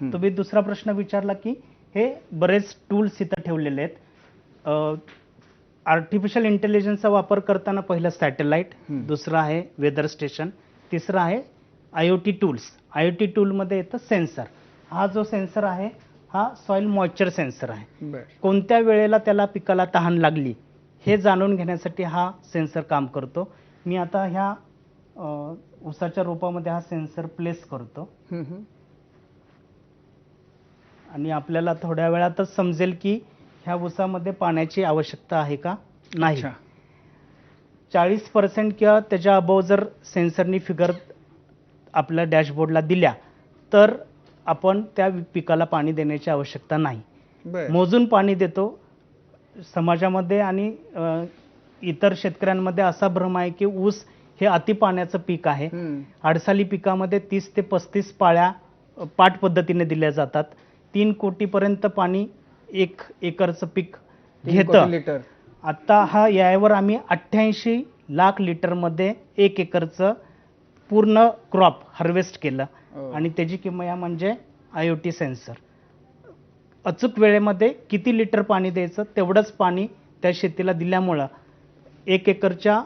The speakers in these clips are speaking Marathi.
तुम्ही दुसरा प्रश्न विचारला की हे बरेच टूल्स इथं ठेवलेले आहेत. आर्टिफिशियल इंटेलिजन्सचा वापर करताना पहिलं सॅटेलाइट. दुसरं आहे वेदर स्टेशन तिसरं आहे I O T tools I O T टूलमध्ये येतं सेन्सर हा जो सेन्सर आहे हा सॉइल मॉइश्चर सेन्सर आहे. कोणत्या वेळेला त्याला पिकाला तहान लागली हे जाणून घेण्यासाठी हा सेन्सर काम करतो. मी आता ह्या ऊसाच्या रोपामध्ये हा सेन्सर प्लेस करतो. आणि आपल्याला थोड्या वेळातच समजेल की ह्या ऊसामध्ये पाण्याची आवश्यकता आहे का? नाही. अच्छा. चाळीस पर्सेंट किंवा त्याच्या अबोव जर सेन्सरनी फिगर आपल्या डॅशबोर्डला दिल्या तर आपण त्या पिकाला पाणी देण्याची आवश्यकता नाही. बर. मोजून पाणी देतो. समाजामध्ये आणि अ, इतर शेतकऱ्यांमध्ये असा भ्रम आहे की ऊस हे अति पाण्याचं पीक आहे. हम्म. आडसाली पिकामध्ये तीस ते पस्तीस पाळ्या अ, पाट पद्धतीने दिल्या जातात. तीन कोटीपर्यंत पाणी एक एकरचं पीक घेतं. लिटर. आता हा यावर आम्ही अठ्ठ्याऐंशी लाख लिटरमध्ये एक एकरचं पूर्ण क्रॉप हार्वेस्ट केलं. हो. आणि त्याची किंमत म्हणजे आय ओ टी सेन्सर. अचूक वेळेमध्ये किती लिटर पाणी द्यायचं तेवढंच पाणी त्या शेतीला दिल्यामुळं एक एकरच्या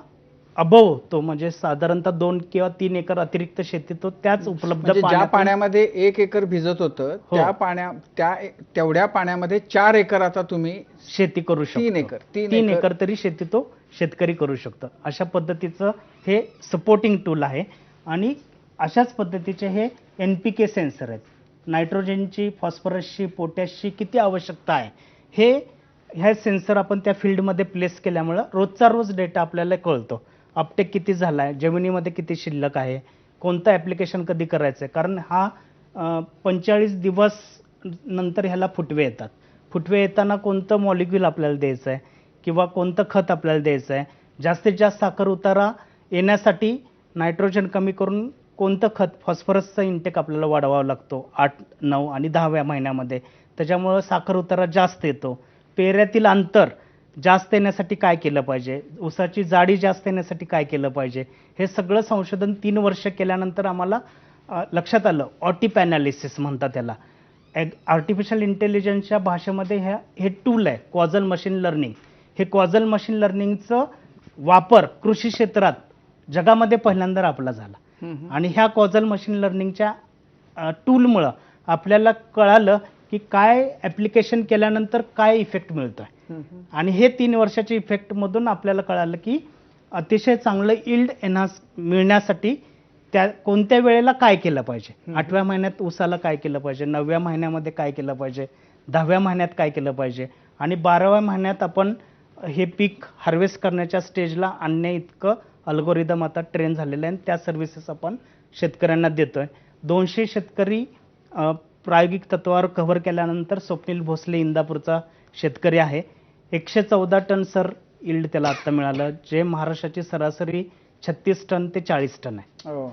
अबव तो म्हणजे साधारणतः दोन किंवा तीन एकर अतिरिक्त शेती तो त्याच उपलब्ध म्हणजे ज्या पाण्यामध्ये एक एकर भिजत होतं हो. त्या पाण्या त्या तेवढ्या पाण्यामध्ये चार एकर आता तुम्ही शेती करू शकतो. तीन एकर तीन एकर तरी शेती तो शेतकरी करू शकतो. अशा पद्धतीचं हे सपोर्टिंग टूल आहे. आणि अशाच पद्धतीचे हे एन पी के सेन्सर आहेत. नायट्रोजनची फॉस्फरसची पोटॅशची किती आवश्यकता आहे? हे ह्या सेन्सर आपण त्या फील्डमध्ये प्लेस केल्यामुळं रोजचा रोज डेटा आपल्याला कळतो. अपटेक किती झाला आहे जमिनीमध्ये किती शिल्लक आहे कोणतं ॲप्लिकेशन कधी करायचं आहे कारण हा पंचेचाळीस दिवस नंतर ह्याला फुटवे येतात. फुटवे येताना कोणतं मॉलिक्यूल आपल्याला द्यायचं आहे किंवा कोणतं खत आपल्याला द्यायचं आहे जास्तीत जास्त साखर उतारा येण्यासाठी नायट्रोजन कमी करून कोणतं खत? फॉस्फरसचा इंटेक आपल्याला वाढवावा लागतो आठ नऊ आणि दहाव्या महिन्यामध्ये. त्याच्यामुळं साखर उतारा जास्त येतो. पेऱ्यातील अंतर जास्त येण्यासाठी काय केलं पाहिजे? ऊसाची जाडी जास्त येण्यासाठी काय केलं पाहिजे? हे सगळं संशोधन तीन वर्ष केल्यानंतर आम्हाला लक्षात आलं. ऑटिप ॲनालिसिस म्हणतात त्याला आर्टिफिशियल इंटेलिजन्सच्या भाषेमध्ये ह्या हे टूल आहे कॉझल मशीन लर्निंग हे कॉझल मशीन लर्निंगचं वापर कृषी क्षेत्रात जगामध्ये पहिल्यांदा आपला झाला. आणि ह्या कॉझल मशीन लर्निंगच्या टूलमुळं आपल्याला कळालं की काय ॲप्लिकेशन केल्यानंतर काय इफेक्ट मिळतोय. हम्म, हम्म. आणि हे तीन वर्षाच्या इफेक्टमधून आपल्याला कळालं की अतिशय चांगलं इल्ड एनहान्स मिळण्यासाठी त्या कोणत्या वेळेला काय केलं पाहिजे. आठव्या महिन्यात ऊसाला काय केलं पाहिजे? नवव्या महिन्यामध्ये काय केलं पाहिजे? दहाव्या महिन्यात काय केलं पाहिजे? आणि बाराव्या महिन्यात आपण हे पीक हार्वेस्ट करण्याच्या स्टेजला आणण्या इतकं अल्गोरिदम आता ट्रेन झालेलं आहे आणि त्या सर्व्हिसेस आपण शेतकऱ्यांना देतोय. दोनशे शेतकरी प्रायोगिक तत्वावर कव्हर केल्यानंतर स्वप्नील भोसले इंदापूरचा शेतकरी आहे. एकशे चौदा टन सर इल्ड त्याला आत्ता मिळालं जे महाराष्ट्राची सरासरी छत्तीस टन ते चाळीस टन आहे. हो.